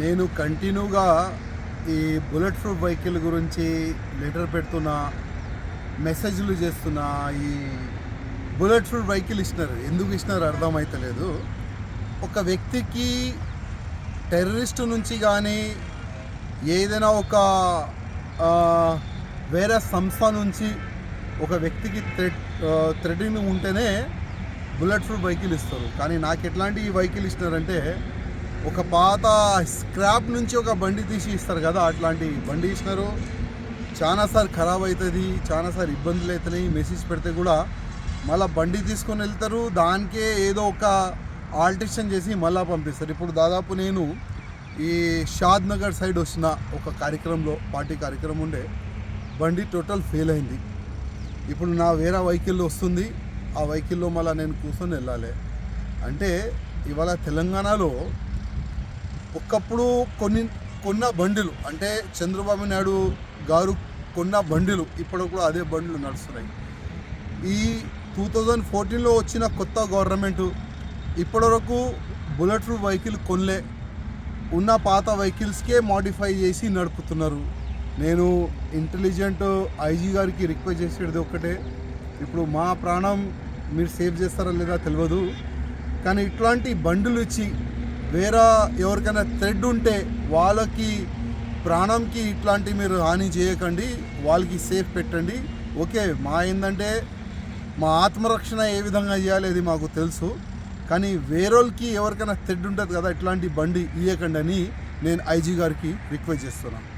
నేను కంటిన్యూగా ఈ బుల్లెట్ ప్రూఫ్ వెహికల్ గురించి లెటర్ పెడుతున్నా మెసేజ్లు చేస్తున్నా ఈ బుల్లెట్ ప్రూఫ్ వెహికల్ ఇచ్చినారు. ఎందుకు ఇచ్చినారు అర్థమవుతలేదు ఒక వ్యక్తికి టెర్రరిస్టు నుంచి కానీ ఏదైనా ఒక వేరే సంస్థ నుంచి ఒక వ్యక్తికి థ్రెడ్ థ్రెడింగ్ ఉంటేనే బుల్లెట్ ప్రూఫ్ వెహికల్ ఇస్తారు. కానీ నాకు ఎట్లాంటి వెహికల్ ఇచ్చినారంటే ఒక పాత స్క్రాప్ నుంచి ఒక బండి తీసి ఇస్తారు కదా అట్లాంటి బండి ఇచ్చినారు. చాలాసార్లు ఖరాబ్ అవుతుంది చాలాసార్లు ఇబ్బందులు అవుతున్నాయి మెసేజ్ పెడితే కూడా మళ్ళీ బండి తీసుకొని వెళ్తారు దానికే ఏదో ఒక ఆల్టరేషన్ చేసి మళ్ళీ పంపిస్తారు. ఇప్పుడు దాదాపు నేను ఈ షాద్ నగర్ సైడ్ వచ్చిన ఒక కార్యక్రమంలో పార్టీ కార్యక్రమం ఉండే బండి టోటల్ ఫెయిల్ అయింది. ఇప్పుడు నా వేరే వెహికల్ వస్తుంది ఆ వెహికల్లో మళ్ళీ నేను కూర్చొని వెళ్ళాలి. అంటే ఇవాళ తెలంగాణలో ఒకప్పుడు కొన్ని కొన్న బండిలు అంటే చంద్రబాబు నాయుడు గారు కొన్న బండిలు ఇప్పుడు కూడా అదే బండ్లు నడుస్తున్నాయి. ఈ టూ థౌజండ్ ఫోర్టీన్లో వచ్చిన కొత్త గవర్నమెంట్ ఇప్పటివరకు బుల్లెట్ ప్రూఫ్ వెహికల్ కొనలే. ఉన్న పాత వెహికల్స్కే మాడిఫై చేసి నడుపుతున్నారు. నేను ఇంటెలిజెంట్ ఐజీ గారికి రిక్వెస్ట్ చేసేది ఒక్కటే. ఇప్పుడు మా ప్రాణం మీరు సేవ్ చేస్తారా లేదా తెలియదు. కానీ ఇట్లాంటి బండులు ఇచ్చి వేరే ఎవరికైనా థ్రెడ్ ఉంటే వాళ్ళకి ప్రాణంకి ఇట్లాంటి మీరు హాని చేయకండి వాళ్ళకి సేఫ్ పెట్టండి. ఓకే మా ఏంటంటే మా ఆత్మరక్షణ ఏ విధంగా చేయాలి అది మాకు తెలుసు. కానీ వేరేళ్ళకి ఎవరికైనా థ్రెడ్ ఉంటుంది కదా ఇట్లాంటి బండి ఇయ్యకండి అని నేను ఐజీ గారికి రిక్వెస్ట్ చేస్తున్నాను.